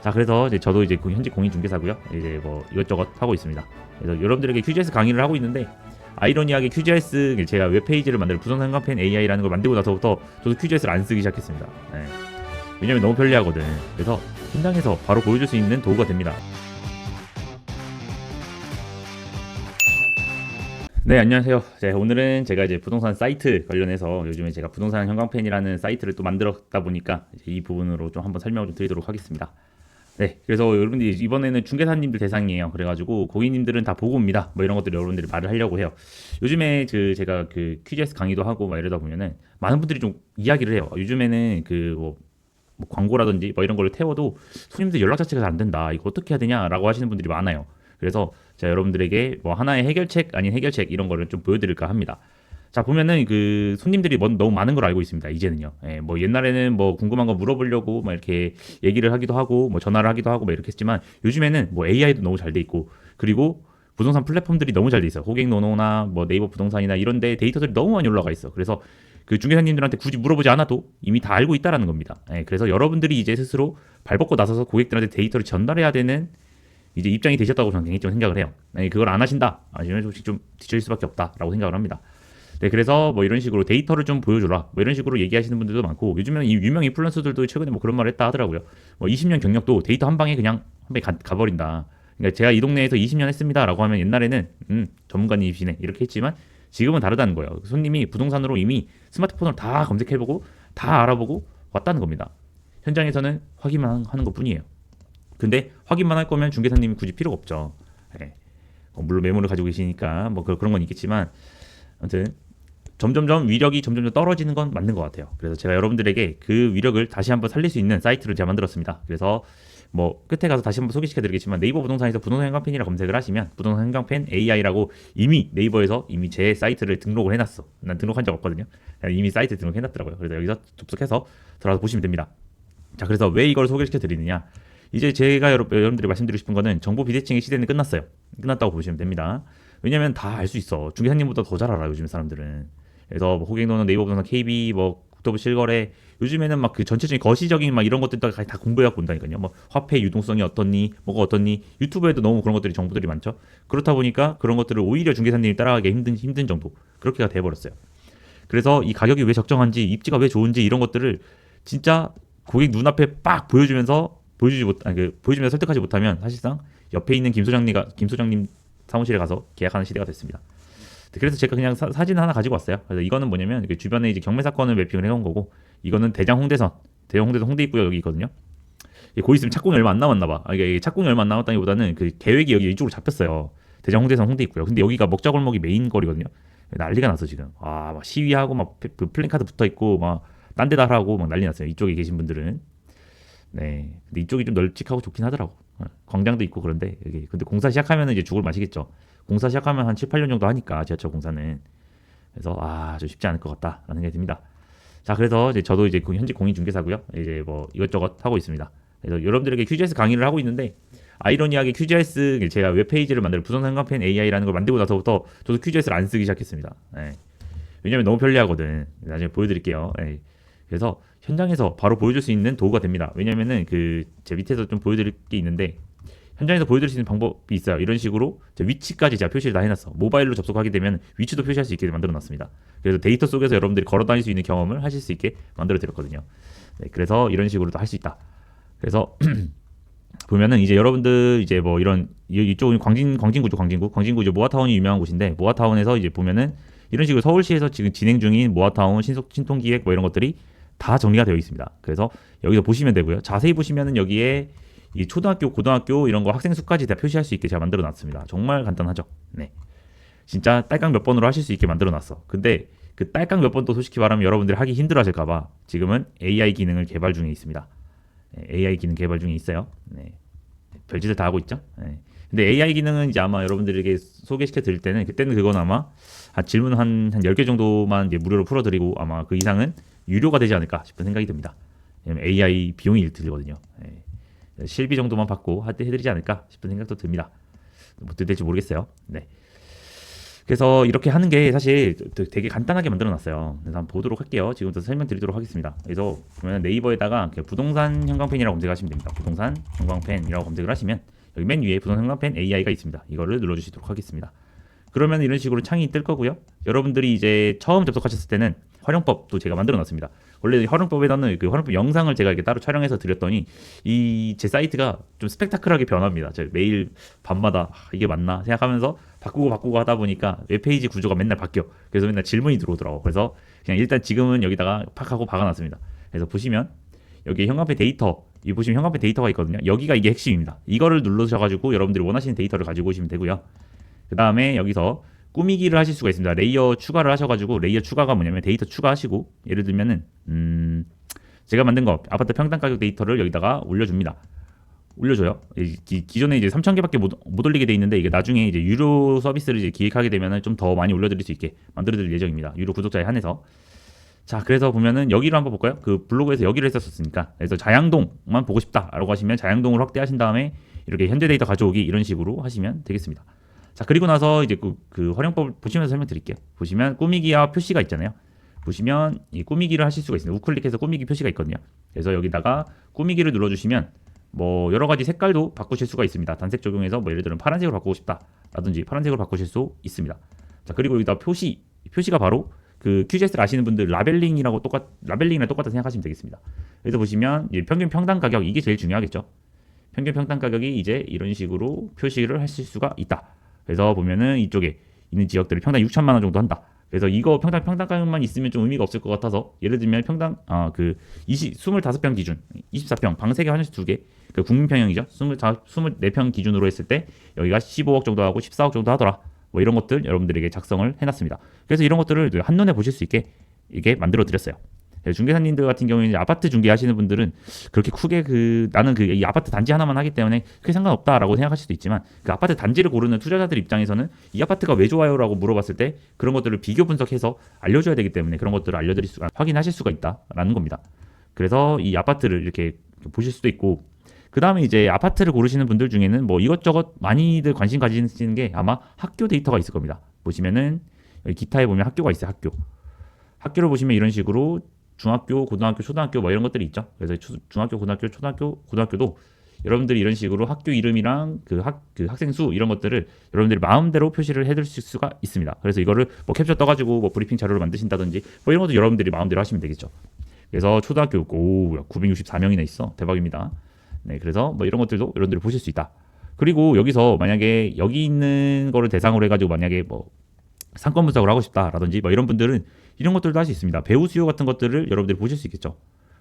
자 그래서 이제 저도 이제 그 현직 공인중개사고요. 이제 뭐 이것저것 하고 있습니다. 그래서 여러분들에게 QGIS 강의를 하고 있는데 아이러니하게 QGIS 제가 웹페이지를 만들 부동산 상관펜 AI라는 걸 만들고 나서부터 저도 QGIS를 안 쓰기 시작했습니다. 네. 왜냐면 너무 편리하거든. 그래서 현장에서 바로 보여줄 수 있는 도구가 됩니다. 네 안녕하세요. 네, 오늘은 제가 이제 부동산 사이트 관련해서 요즘에 제가 부동산 형광펜이라는 사이트를 또 만들었다 보니까 이 부분으로 좀 한번 설명을 좀 드리도록 하겠습니다. 네, 그래서 여러분들이 이번에는 중개사님들 대상이에요. 그래가지고 고객님들은 다 보고 옵니다. 뭐 이런 것들 여러분들이 말을 하려고 해요. 요즘에 그 제가 그 QGS 강의도 하고 막 이러다 보면은 많은 분들이 좀 이야기를 해요. 요즘에는 그뭐 뭐 광고라든지 뭐 이런 걸로 태워도 손님들 연락 자체가 잘 안 된다. 이거 어떻게 해야 되냐라고 하시는 분들이 많아요. 그래서 제가 여러분들에게 뭐 하나의 해결책 아닌 해결책 이런 거를 좀 보여드릴까 합니다. 자 보면은 그 손님들이 뭐 너무 많은 걸 알고 있습니다. 이제는요. 예, 뭐 옛날에는 뭐 궁금한 거 물어보려고 막 이렇게 얘기를 하기도 하고 뭐 전화를 하기도 하고 막 이렇게 했지만 요즘에는 뭐 AI도 너무 잘 돼 있고 그리고 부동산 플랫폼들이 너무 잘 돼 있어요. 호갱노노나 뭐 네이버 부동산이나 이런데 데이터들이 너무 많이 올라가 있어. 그래서 그 중개사님들한테 굳이 물어보지 않아도 이미 다 알고 있다라는 겁니다. 예, 그래서 여러분들이 이제 스스로 발벗고 나서서 고객들한테 데이터를 전달해야 되는 이제 입장이 되셨다고 저는 굉장히 좀 생각을 해요. 네, 그걸 안 하신다. 아니면 솔직히 좀 뒤처질 수밖에 없다라고 생각을 합니다. 네, 그래서 뭐 이런 식으로 데이터를 좀 보여줘라. 뭐 이런 식으로 얘기하시는 분들도 많고 요즘에는 이 유명 인플루언서들도 최근에 뭐 그런 말을 했다 하더라고요. 뭐 20년 경력도 데이터 한 방에 그냥 한 방에 가, 가버린다. 그러니까 제가 이 동네에서 20년 했습니다라고 하면 옛날에는 음 전문가님이시네 이렇게 했지만 지금은 다르다는 거예요. 손님이 부동산으로 이미 스마트폰으로 다 검색해보고 다 알아보고 왔다는 겁니다. 현장에서는 확인만 하는 것 뿐이에요. 근데 확인만 할 거면 중개사님이 굳이 필요가 없죠. 예. 어, 물론 메모를 가지고 계시니까 뭐 그- 그런 건 있겠지만 아무튼 점점점 위력이 점점 떨어지는 건 맞는 것 같아요. 그래서 제가 여러분들에게 그 위력을 다시 한번 살릴 수 있는 사이트를 제가 만들었습니다. 그래서 뭐 끝에 가서 다시 한번 소개시켜드리겠지만 네이버 부동산에서 부동산 현관펜이라 검색을 하시면 부동산 현관펜 AI라고 이미 네이버에서 이미 제 사이트를 등록을 해놨어. 난 등록한 적 없거든요. 이미 사이트 등록해놨더라고요. 그래서 여기서 접속해서 들어가서 보시면 됩니다. 자, 그래서 왜 이걸 소개시켜드리느냐? 이제 제가 여러, 여러분들이 말씀드리고 싶은 거는 정보 비대칭의 시대는 끝났어요. 끝났다고 보시면 됩니다. 왜냐면 다 알 수 있어. 중개사님보다 더 잘 알아 요즘 사람들은. 그래서 뭐 호갱노는 네이버 부동산 KB 뭐 국토부 실거래 요즘에는 막 그 전체적인 거시적인 막 이런 것들도 다 공부해갖고 온다니까요. 뭐 화폐 유동성이 어떻니, 뭐가 어떻니 유튜브에도 너무 그런 것들이 정보들이 많죠. 그렇다 보니까 그런 것들을 오히려 중개사님이 따라가기 힘든 힘든 정도 그렇게가 돼버렸어요. 그래서 이 가격이 왜 적정한지 입지가 왜 좋은지 이런 것들을 진짜 고객 눈앞에 빡 보여주면서 보여주지 못, 아니 그 보여주면서 설득하지 못하면 사실상 옆에 있는 김 소장님가 김 소장님 사무실에 가서 계약하는 시대가 됐습니다. 그래서 제가 그냥 사, 사진 하나 가지고 왔어요. 그래서 이거는 뭐냐면 그 주변에 이제 경매 사건을 매핑을 해온 거고 이거는 대장 홍대선, 대형 홍대선 홍대 입구가 여기 있거든요. 곧 있으면 착공이 얼마 안 남았나 봐. 아, 이게 착공이 얼마 안 남았다기보다는 그 계획이 여기 이쪽으로 잡혔어요. 대장 홍대선 홍대 입구요. 근데 여기가 먹자골목이 메인 거리거든요. 난리가 났어 지금. 아, 막 시위하고 막 그 플랜카드 붙어 있고 막 딴 데다 하라고 막 난리 났어요. 이쪽에 계신 분들은. 네. 근데 이쪽이 좀 널찍하고 좋긴 하더라고. 어, 광장도 있고 그런데 여기 근데 공사 시작하면 이제 죽을 맛이겠죠. 공사 시작하면 한 7, 8년 정도 하니까 지하철 공사는 그래서 아, 좀 쉽지 않을 것 같다라는 생각이 듭니다. 자, 그래서 이제 저도 이제 현직 공인 중개사고요. 이제 뭐 이것저것 하고 있습니다. 그래서 여러분들에게 QGIS 강의를 하고 있는데 아이러니하게 QGIS 제가 웹페이지를 만들 부동산 상관펜 AI라는 걸 만들고 나서부터 저도 QGIS를 안 쓰기 시작했습니다. 네. 왜냐면 너무 편리하거든. 나중에 보여드릴게요. 네. 그래서 현장에서 바로 보여줄 수 있는 도구가 됩니다. 왜냐면은 그 제 밑에서 좀 보여드릴 게 있는데 현장에서 보여드릴 수 있는 방법이 있어요. 이런 식으로 제 위치까지 제가 표시를 다 해놨어. 모바일로 접속하게 되면 위치도 표시할 수 있게 만들어놨습니다. 그래서 데이터 속에서 여러분들이 걸어다닐 수 있는 경험을 하실 수 있게 만들어드렸거든요. 네, 그래서 이런 식으로도 할 수 있다. 그래서 보면은 이제 여러분들 이제 뭐 이런 이- 이쪽은 광진 광진구죠 광진구 광진구 이제 모아타운이 유명한 곳인데 모아타운에서 이제 보면은 이런 식으로 서울시에서 지금 진행 중인 모아타운 신속 신통 기획 뭐 이런 것들이 다 정리가 되어 있습니다. 그래서 여기서 보시면 되고요. 자세히 보시면은 여기에 이 초등학교, 고등학교 이런 거 학생 수까지 다 표시할 수 있게 제가 만들어 놨습니다. 정말 간단하죠. 네. 진짜 딸깍 몇 번으로 하실 수 있게 만들어 놨어. 근데 그 딸깍 몇 번도 솔직히 말하면 여러분들이 하기 힘들어 하실까 봐 지금은 AI 기능을 개발 중에 있습니다. 네, AI 기능 개발 중에 있어요. 네. 별짓을 다 하고 있죠. 네. 근데 AI 기능은 이제 아마 여러분들에게 소개시켜 드릴 때는 그때는 그건 아마 한 질문 한, 한 10개 정도만 이제 무료로 풀어 드리고 아마 그 이상은 유료가 되지 않을까 싶은 생각이 듭니다. 왜냐면 AI 비용이 들거든요. 예. 실비 정도만 받고 할때 해드리지 않을까 싶은 생각도 듭니다. 뭐 어떻게 될지 모르겠어요. 네. 그래서 이렇게 하는 게 사실 되게 간단하게 만들어 놨어요. 그래서 한번 보도록 할게요. 지금부터 설명드리도록 하겠습니다. 그래서 보면 네이버에다가 부동산 형광펜이라고 검색하시면 됩니다. 부동산 형광펜이라고 검색을 하시면 여기 맨 위에 부동산 형광펜 AI가 있습니다. 이거를 눌러주시도록 하겠습니다. 그러면 이런 식으로 창이 뜰 거고요. 여러분들이 이제 처음 접속하셨을 때는 활용법도 제가 만들어 놨습니다. 원래 활용법에다는 그 활용법 영상을 제가 이렇게 따로 촬영해서 드렸더니 이 제 사이트가 좀 스펙타클하게 변합니다. 제가 매일 밤마다 아, 이게 맞나 생각하면서 바꾸고 바꾸고 하다 보니까 웹페이지 구조가 맨날 바뀌어. 그래서 맨날 질문이 들어오더라고. 그래서 그냥 일단 지금은 여기다가 팍 하고 박아놨습니다. 그래서 보시면 여기 현관펜 데이터 이 보시면 현관펜 데이터가 있거든요. 여기가 이게 핵심입니다. 이거를 눌러주셔가지고 여러분들이 원하시는 데이터를 가지고 오시면 되고요. 그 다음에 여기서 꾸미기를 하실 수가 있습니다. 레이어 추가를 하셔가지고 레이어 추가가 뭐냐면 데이터 추가하시고 예를 들면은 음 제가 만든 거 아파트 평당 가격 데이터를 여기다가 올려줍니다. 올려줘요. 기존에 이제 3,000개밖에 못, 못 올리게 돼 있는데 이게 나중에 이제 유료 서비스를 이제 기획하게 되면은 좀더 많이 올려드릴 수 있게 만들어드릴 예정입니다. 유료 구독자에 한해서. 자, 그래서 보면은 여기로 한번 볼까요? 그 블로그에서 여기를 했었으니까. 그래서 자양동만 보고 싶다라고 하시면 자양동을 확대하신 다음에 이렇게 현재 데이터 가져오기 이런 식으로 하시면 되겠습니다. 자, 그리고 나서 이제 그, 그 활용법을 보시면서 설명드릴게요. 보시면 꾸미기와 표시가 있잖아요. 보시면 이 꾸미기를 하실 수가 있습니다. 우클릭해서 꾸미기 표시가 있거든요. 그래서 여기다가 꾸미기를 눌러주시면 뭐 여러 가지 색깔도 바꾸실 수가 있습니다. 단색 적용해서 뭐 예를 들면 파란색으로 바꾸고 싶다라든지 파란색으로 바꾸실 수 있습니다. 자 그리고 여기다 표시 표시가 바로 그 QGS를 아시는 분들 라벨링이라고 똑같 라벨링이랑 똑같다 생각하시면 되겠습니다. 그래서 보시면 이제 평균 평당 가격 이게 제일 중요하겠죠. 평균 평당 가격이 이제 이런 식으로 표시를 하실 수가 있다. 그래서 보면은 이쪽에 있는 지역들이 평당 6천만 원 정도 한다. 그래서 이거 평당 평당 가격만 있으면 좀 의미가 없을 것 같아서 예를 들면 평당 아그 20, 25평 기준 24평 방 3개 화장실 2개 그 국민평형이죠. 25, 24평 기준으로 했을 때 여기가 15억 정도 하고 14억 정도 하더라. 뭐 이런 것들 여러분들에게 작성을 해놨습니다. 그래서 이런 것들을 한눈에 보실 수 있게 이게 만들어 드렸어요. 네, 중개사님들 같은 경우에는 아파트 중개하시는 분들은 그렇게 크게 그 나는 그 이 아파트 단지 하나만 하기 때문에 크게 상관없다라고 생각하실 수도 있지만 그 아파트 단지를 고르는 투자자들 입장에서는 이 아파트가 왜 좋아요라고 물어봤을 때 그런 것들을 비교 분석해서 알려줘야 되기 때문에 그런 것들을 알려드릴 수가 확인하실 수가 있다라는 겁니다. 그래서 이 아파트를 이렇게 보실 수도 있고 그 다음에 이제 아파트를 고르시는 분들 중에는 뭐 이것저것 많이들 관심 가지시는 게 아마 학교 데이터가 있을 겁니다. 보시면은 기타에 보면 학교가 있어요. 학교. 학교를 보시면 이런 식으로 중학교, 고등학교, 초등학교 뭐 이런 것들이 있죠. 그래서 초- 중학교, 고등학교, 초등학교, 고등학교도 여러분들이 이런 식으로 학교 이름이랑 그 학 그 학생 수 이런 것들을 여러분들이 마음대로 표시를 해둘 수가 있습니다. 그래서 이거를 뭐 캡처 떠가지고 뭐 브리핑 자료를 만드신다든지 뭐 이런 것도 여러분들이 마음대로 하시면 되겠죠. 그래서 초등학교 오 964명이나 있어 대박입니다. 네, 그래서 뭐 이런 것들도 여러분들이 보실 수 있다. 그리고 여기서 만약에 여기 있는 거를 대상으로 해가지고 만약에 뭐 상권 분석을 하고 싶다라든지 뭐 이런 분들은 이런 것들도 할 수 있습니다. 배우 수요 같은 것들을 여러분들이 보실 수 있겠죠.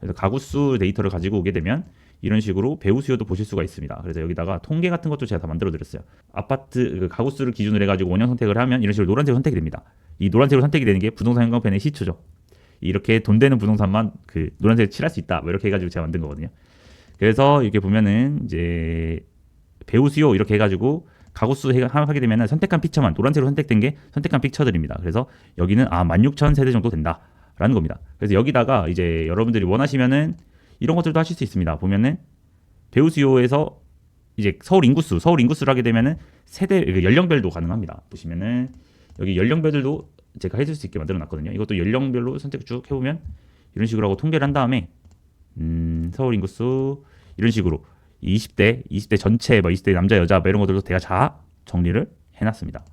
그래서 가구 수 데이터를 가지고 오게 되면 이런 식으로 배우 수요도 보실 수가 있습니다. 그래서 여기다가 통계 같은 것도 제가 다 만들어 드렸어요. 아파트 그 가구 수를 기준으로 해가지고 원형 선택을 하면 이런 식으로 노란색으로 선택이 됩니다. 이 노란색으로 선택이 되는 게 부동산 형광펜의 시초죠. 이렇게 돈 되는 부동산만 그 노란색을 칠할 수 있다. 뭐 이렇게 해가지고 제가 만든 거거든요. 그래서 이렇게 보면은 이제 배우 수요 이렇게 해가지고 가구수 해- 하게 되면 선택한 픽처만 노란색으로 선택된 게 선택한 픽처들입니다. 그래서 여기는 아 16,000 세대 정도 된다라는 겁니다. 그래서 여기다가 이제 여러분들이 원하시면은 이런 것들도 하실 수 있습니다. 보면은 배우 수요에서 이제 서울 인구수, 서울 인구수를 하게 되면은 세대 그 연령별도 가능합니다. 보시면은 여기 연령별들도 제가 해줄 수 있게 만들어 놨거든요. 이것도 연령별로 선택 쭉 해보면 이런 식으로 하고 통계를 한 다음에 음, 서울 인구수 이런 식으로 20대, 20대 전체, 뭐 20대 남자, 여자 뭐 이런 것들도 제가 다 정리를 해놨습니다.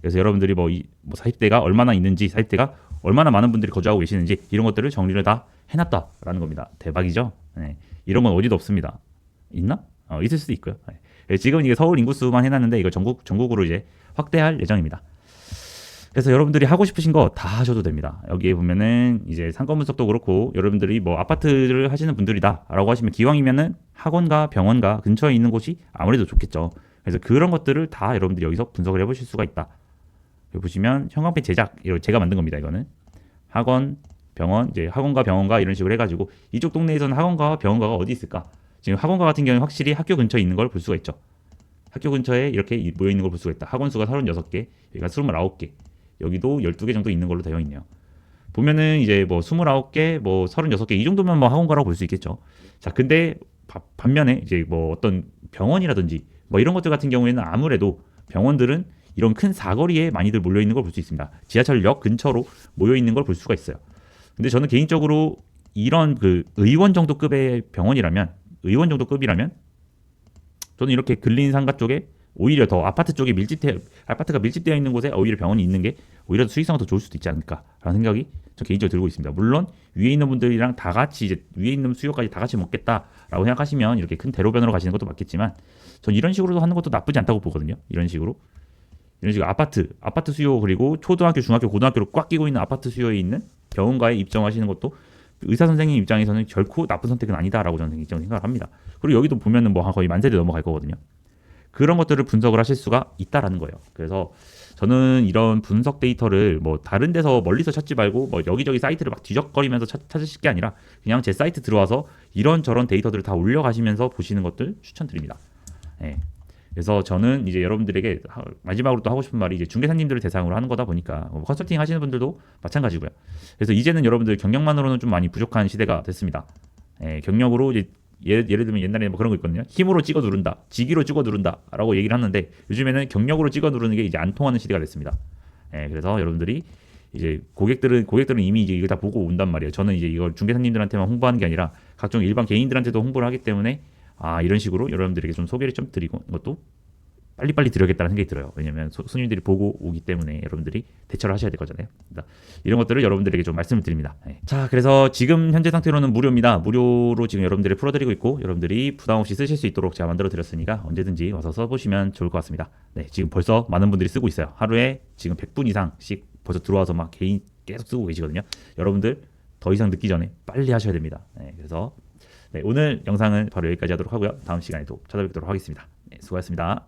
그래서 여러분들이 뭐, 이, 뭐 40대가 얼마나 있는지, 40대가 얼마나 많은 분들이 거주하고 계시는지 이런 것들을 정리를 다 해놨다라는 겁니다. 대박이죠? 네. 이런 건 어디도 없습니다. 있나? 어, 있을 수도 있고요. 네. 네, 지금 이게 서울 인구수만 해놨는데 이거 전국 전국으로 이제 확대할 예정입니다. 그래서 여러분들이 하고 싶으신 거 다 하셔도 됩니다. 여기에 보면은 이제 상권 분석도 그렇고 여러분들이 뭐 아파트를 하시는 분들이다라고 하시면 기왕이면은 학원과 병원과 근처에 있는 곳이 아무래도 좋겠죠. 그래서 그런 것들을 다 여러분들이 여기서 분석을 해보실 수가 있다. 여기 보시면 형광펜 제작 제가 만든 겁니다. 이거는 학원, 병원 이제 학원과 병원과 이런 식으로 해가지고 이쪽 동네에서는 학원과 병원과가 어디 있을까? 지금 학원과 같은 경우는 확실히 학교 근처에 있는 걸 볼 수가 있죠. 학교 근처에 이렇게 모여 있는 걸 볼 수가 있다. 학원 수가 36개, 여기가 29개. 여기도 12개 정도 있는 걸로 되어 있네요. 보면은 이제 뭐 29개, 뭐 36개 이 정도면 뭐 학원 가라고 볼 수 있겠죠. 자, 근데 바- 반면에 이제 뭐 어떤 병원이라든지 뭐 이런 것들 같은 경우에는 아무래도 병원들은 이런 큰 사거리에 많이들 몰려 있는 걸 볼 수 있습니다. 지하철역 근처로 모여 있는 걸 볼 수가 있어요. 근데 저는 개인적으로 이런 그 의원 정도 급의 병원이라면 의원 정도 급이라면 저는 이렇게 근린 상가 쪽에 오히려 더 아파트 쪽에 밀집돼 아파트가 밀집되어 있는 곳에 오히려 병원이 있는 게 오히려 수익성은 더 좋을 수도 있지 않을까라는 생각이 저 개인적으로 들고 있습니다. 물론 위에 있는 분들이랑 다 같이 이제 위에 있는 수요까지 다 같이 먹겠다라고 생각하시면 이렇게 큰 대로변으로 가시는 것도 맞겠지만 전 이런 식으로 하는 것도 나쁘지 않다고 보거든요. 이런 식으로 이런 식으로 아파트 아파트 수요 그리고 초등학교 중학교 고등학교로 꽉 끼고 있는 아파트 수요에 있는 병원가에 입점하시는 것도 의사 선생님 입장에서는 결코 나쁜 선택은 아니다라고 저는 개인적으로 생각을 합니다. 그리고 여기도 보면은 뭐 거의 만세대 넘어갈 거거든요. 그런 것들을 분석을 하실 수가 있다라는 거예요. 그래서 저는 이런 분석 데이터를 뭐 다른 데서 멀리서 찾지 말고 뭐 여기저기 사이트를 막 뒤적거리면서 찾, 찾으실 게 아니라 그냥 제 사이트 들어와서 이런 저런 데이터들을 다 올려가시면서 보시는 것들 추천드립니다. 예. 그래서 저는 이제 여러분들에게 하- 마지막으로 또 하고 싶은 말이 이제 중개사님들을 대상으로 하는 거다 보니까 뭐 컨설팅 하시는 분들도 마찬가지고요. 그래서 이제는 여러분들 경력만으로는 좀 많이 부족한 시대가 됐습니다. 예, 경력으로 이제 예를, 예를 들면 옛날에 뭐 그런 거 있거든요. 힘으로 찍어 누른다, 지기로 찍어 누른다라고 얘기를 하는데 요즘에는 경력으로 찍어 누르는 게 이제 안 통하는 시대가 됐습니다. 예, 그래서 여러분들이 이제 고객들은 고객들은 이미 이제 이걸 다 보고 온단 말이에요. 저는 이제 이걸 중개사님들한테만 홍보하는 게 아니라 각종 일반 개인들한테도 홍보를 하기 때문에 아 이런 식으로 여러분들에게 좀 소개를 좀 드리고 이것도 빨리빨리 드려야겠다는 생각이 들어요. 왜냐면 소- 손님들이 보고 오기 때문에 여러분들이 대처를 하셔야 될 거잖아요. 그러니까 이런 것들을 여러분들에게 좀 말씀을 드립니다. 네. 자, 그래서 지금 현재 상태로는 무료입니다. 무료로 지금 여러분들이 풀어드리고 있고 여러분들이 부담 없이 쓰실 수 있도록 제가 만들어 드렸으니까 언제든지 와서 써보시면 좋을 것 같습니다. 네, 지금 벌써 많은 분들이 쓰고 있어요. 하루에 지금 100분 이상씩 벌써 들어와서 막 개인 계속 쓰고 계시거든요. 여러분들 더 이상 늦기 전에 빨리 하셔야 됩니다. 네, 그래서 네, 오늘 영상은 바로 여기까지 하도록 하고요. 다음 시간에 또 찾아뵙도록 하겠습니다. 네, 수고하셨습니다.